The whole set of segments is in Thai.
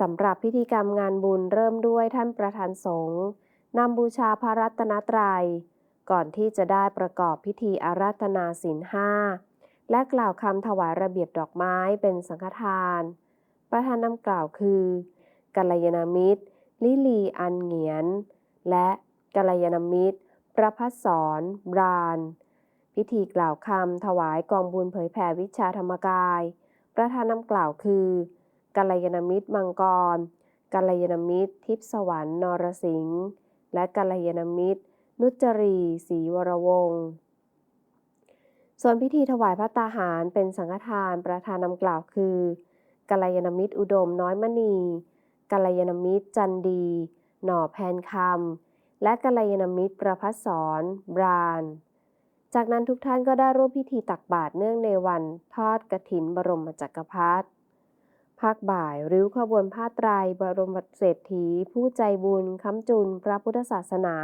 สำหรับพิธีกรรมงานบุญเริ่มด้วยท่านประธานสงฆ์นำบูชาพระรัตนตรัย ก่อนที่จะได้ประกอบพิธีอาราธนาศีลห้าและกล่าวคำถวายระเบียบดอกไม้เป็นสังฆทาน ประธานนำกล่าวคือกัลยาณมิตร ลิลีอันเหงียน และกัลยาณมิตร ประพัสสรบราน พิธีกล่าวคำถวายกองบุญเผยแผ่วิชาธรรมกาย ประธานนำกล่าวคือ กัลยาณมิตรมังกร กัลยาณมิตร ทิพสวรรค์นรสิงห์ และกัลยาณมิตร นุจรีศรีวรวงศ์ส่วนพิธีถวายพระตาหารเป็นสังฆทานประธานนำกล่าวคือกัลยาณมิตรอุดมน้อยมณีกัลยาณมิตรจันดี หน่อแพนคำและกัลยาณมิตรประพัสสรบราน จากนั้นทุกท่านก็ได้ร่วมพิธีตักบาตรเนื่องในวันทอดกฐินบรมจักรพรรดิ ภาคบ่ายริ้วขบวนผ้าไตรบรมเศรษฐี ผู้ใจบุญค้ำจุนพระพุทธศาสนา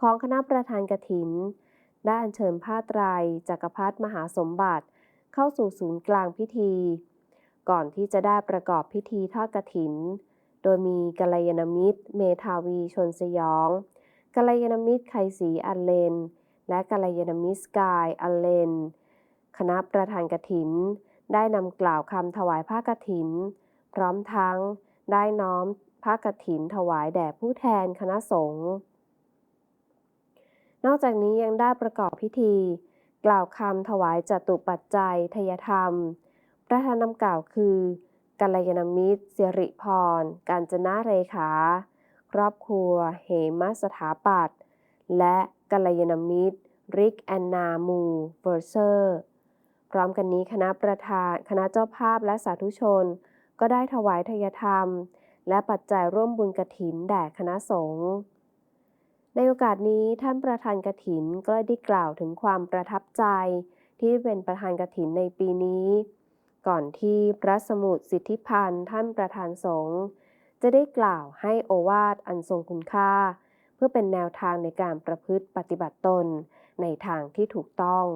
ของคณะประธานกฐิน ได้อัญเชิญผ้าไตรจักรพรรดิมหาสมบัติ เข้าสู่ศูนย์กลางพิธี ก่อนที่จะได้ประกอบพิธีทอดกฐิน โดยมีกัลยาณมิตร เมธาวีชนสยองกัลยาณมิตรไคศรีอันเลน และกัลยาณมิตรสกายอันเลน คณะประธานกฐิน ได้นำกล่าวคำถวายผ้ากฐิน พร้อมทั้งได้น้อมผ้ากฐินถวายแด่ผู้แทนคณะสงฆ์นอกจากนี้ยังได้ประกอบพิธี กล่าวคำถวายจตุปัจจัย ทยธรรม ประธานนำกล่าวคือกัลยาณมิตรสิริพร การจนาเรขา ครอบครัว เหมสถาปัตและกัลยาณมิตร ริกแอนนามูเฟอร์เซอร์ พร้อมกันนี้คณะประธาน คณะเจ้าภาพและสาธุชน ก็ได้ถวายทยธรรม และปัจจัยร่วมบุญกฐินแด่คณะสงฆ์ในโอกาสนี้ท่านประธานกฐินก็ได้กล่าวถึงความประทับใจ ที่เป็นประธานกฐินในปีนี้ ก่อนที่พระสมุทรสิทธิพันธ์ท่านประธานสงฆ์จะได้กล่าวให้โอวาทอันทรงคุณค่า เพื่อเป็นแนวทางในการประพฤติปฏิบัติตนในทางที่ถูกต้อง